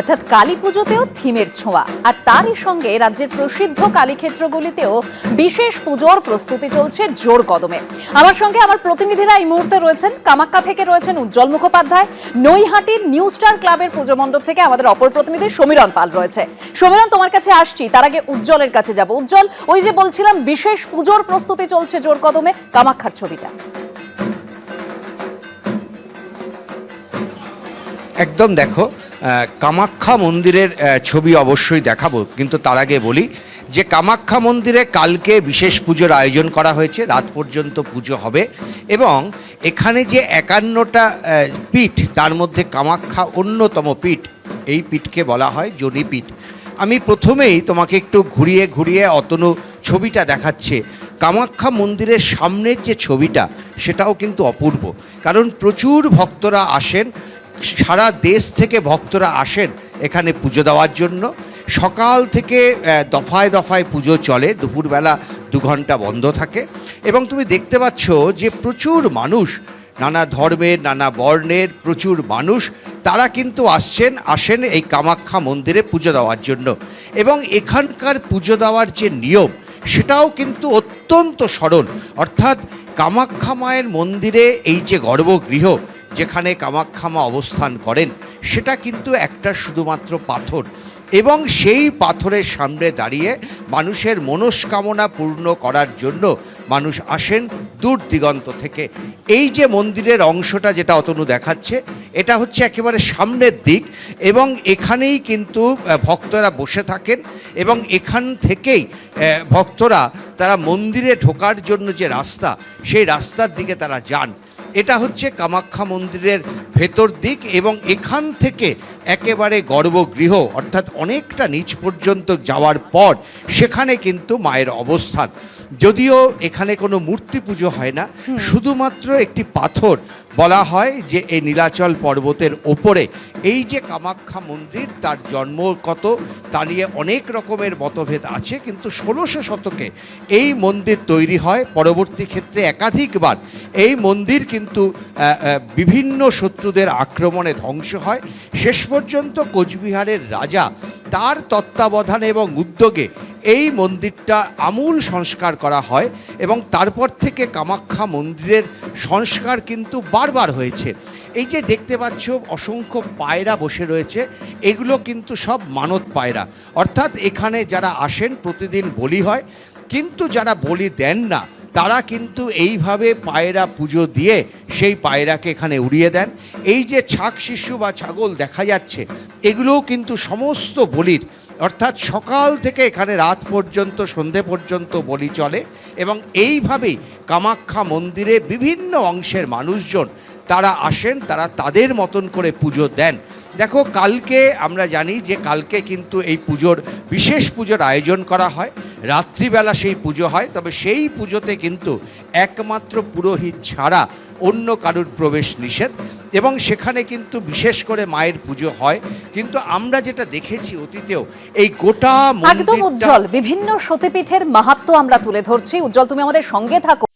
অর্থাৎ কালী পুজোতেও থিমের ছোঁয়া। আর তারই সঙ্গে রাজ্যের প্রসিদ্ধ কালীক্ষেত্রগুলিতেও বিশেষ পুজোর প্রস্তুতি চলছে জোর কদমে। আমার সঙ্গে আমার প্রতিনিধিরা এই মুহূর্তে রয়েছেন। কামাক্কা থেকে রয়েছেন উজ্জ্বল মুখোপাধ্যায়। নৈহাটির নিউ স্টার ক্লাবের পুজো মণ্ডপ থেকে আমাদের অপর প্রতিনিধি সমীরণ পাল রয়েছে। সমীরণ, তোমার কাছে আসছি। তার আগে উজ্জ্বলের কাছে যাব। উজ্জ্বল, ওই যে বলছিলাম, বিশেষ পুজোর প্রস্তুতি চলছে জোর কদমে কামাক্ষার ছবিটা। একদম দেখো কামাখ্যা মন্দিরের ছবি অবশ্যই দেখাবো, কিন্তু তার আগে বলি যে কামাখ্যা মন্দিরে কালকে বিশেষ পুজোর আয়োজন করা হয়েছে, রাত পর্যন্ত পুজো হবে এবং এখানে যে একান্নটা পীঠ, তার মধ্যে কামাখ্যা অন্যতম পীঠ, এই পীঠকে বলা হয় জনিপীঠ আমি প্রথমেই তোমাকে একটু ঘুরিয়ে ঘুরিয়ে অতনু ছবিটা দেখাচ্ছে। কামাখ্যা মন্দিরের সামনের যে ছবিটা, সেটাও কিন্তু অপূর্ব, কারণ প্রচুর ভক্তরা আসেন সারা দেশ থেকে ভক্তরা আসেন এখানে পুজো দেওয়ার জন্য। সকাল থেকে দফায় দফায় পুজো চলে, দুপুরবেলা দু ঘণ্টা বন্ধ থাকে। এবং তুমি দেখতে পাচ্ছ যে প্রচুর মানুষ, নানা ধর্মের, নানা বর্ণের প্রচুর মানুষ, তারা কিন্তু আসছেন, আসেন এই কামাখ্যা মন্দিরে পুজো দেওয়ার জন্য। এবং এখানকার পুজো দেওয়ার যে নিয়ম, সেটাও কিন্তু অত্যন্ত সরল। অর্থাৎ কামাখ্যা মায়ের মন্দিরে এই যে গর্ভগৃহ যেখানে কামাখ্যা মা অবস্থান করেন, সেটা কিন্তু একটা শুধুমাত্র পাথর। এবং সেই পাথরের সামনে দাঁড়িয়ে মানুষের মনস্কামনা পূর্ণ করার জন্য মানুষ আসেন দূর দিগন্ত থেকে। এই যে মন্দিরের অংশটা যেটা অতনু দেখাচ্ছে, এটা হচ্ছে একেবারে সামনের দিক এবং এখানেই কিন্তু ভক্তরা বসে থাকেন এবং এখান থেকেই ভক্তরা তারা মন্দিরে ঢোকার জন্য যে রাস্তা, সেই রাস্তার দিকে তারা যান। এটা হচ্ছে কামাখ্যা মন্দিরের ভেতর দিক এবং এখান থেকে একেবারে গর্ভগৃহ অর্থাৎ অনেকটা নিচ পর্যন্ত যাওয়ার পর সেখানে কিন্তু মায়ের অবস্থান। যদিও এখানে কোনো মূর্তি পুজো হয় না শুধুমাত্র একটি পাথর বলা হয় যে এই নীলাচল পর্বতের ওপরে এই যে কামাখ্যা মন্দির, তার জন্ম কত, তা নিয়ে অনেক রকমের মতভেদ আছে, কিন্তু ষোলোশো শতকে এই মন্দির তৈরি হয়। পরবর্তী ক্ষেত্রে একাধিকবার এই মন্দির কিন্তু বিভিন্ন শত্রুদের আক্রমণে ধ্বংস হয়। শেষ পর্যন্ত কোচবিহারের রাজা তার তত্ত্বাবধানে এবং উদ্যোগে এই মন্দিরটা আমূল সংস্কার করা হয় এবং তারপর থেকে কামাখ্যা মন্দিরের সংস্কার কিন্তু বারবার হয়েছে। এই যে দেখতে পাচ্ছ, অসংখ্য পায়রা বসে রয়েছে, এগুলো কিন্তু সব মানত পায়রা। অর্থাৎ এখানে যারা আসেন, প্রতিদিন বলি হয়, কিন্তু যারা বলি দেন না, তারা কিন্তু এইভাবে পায়রা পুজো দিয়ে সেই পায়রাকে এখানে উড়িয়ে দেন। এই যে ছাক শিশু বা ছাগল দেখা যাচ্ছে, এগুলোও কিন্তু সমস্ত বলির অর্থাৎ সকাল থেকে এখানে রাত পর্যন্ত, সন্ধে পর্যন্ত বলি চলে এবং এইভাবেই কামাখ্যা মন্দিরে বিভিন্ন অংশের মানুষজন তারা আসেন, তারা তাদের মতন করে পুজো দেন। দেখো, কালকে আমরা জানি যে কালকে কিন্তু এই পুজোর, বিশেষ পুজোর আয়োজন করা হয়। রাত্রিবেলা সেই পুজো হয়, তবে সেই পুজোতে কিন্তু একমাত্র পুরোহিত ছাড়া অন্য কারুর প্রবেশ নিষেধ। এবং সেখানে কিন্তু বিশেষ করে মায়ের পুজো হয়। কিন্তু আমরা যেটা দেখেছি অতীতেও এই গোটা একদম উজ্জ্বল বিভিন্ন সতীপীঠের মাহাত্ম আমরা তুলে ধরছি। উজ্জ্বল তুমি আমাদের সঙ্গে থাকো।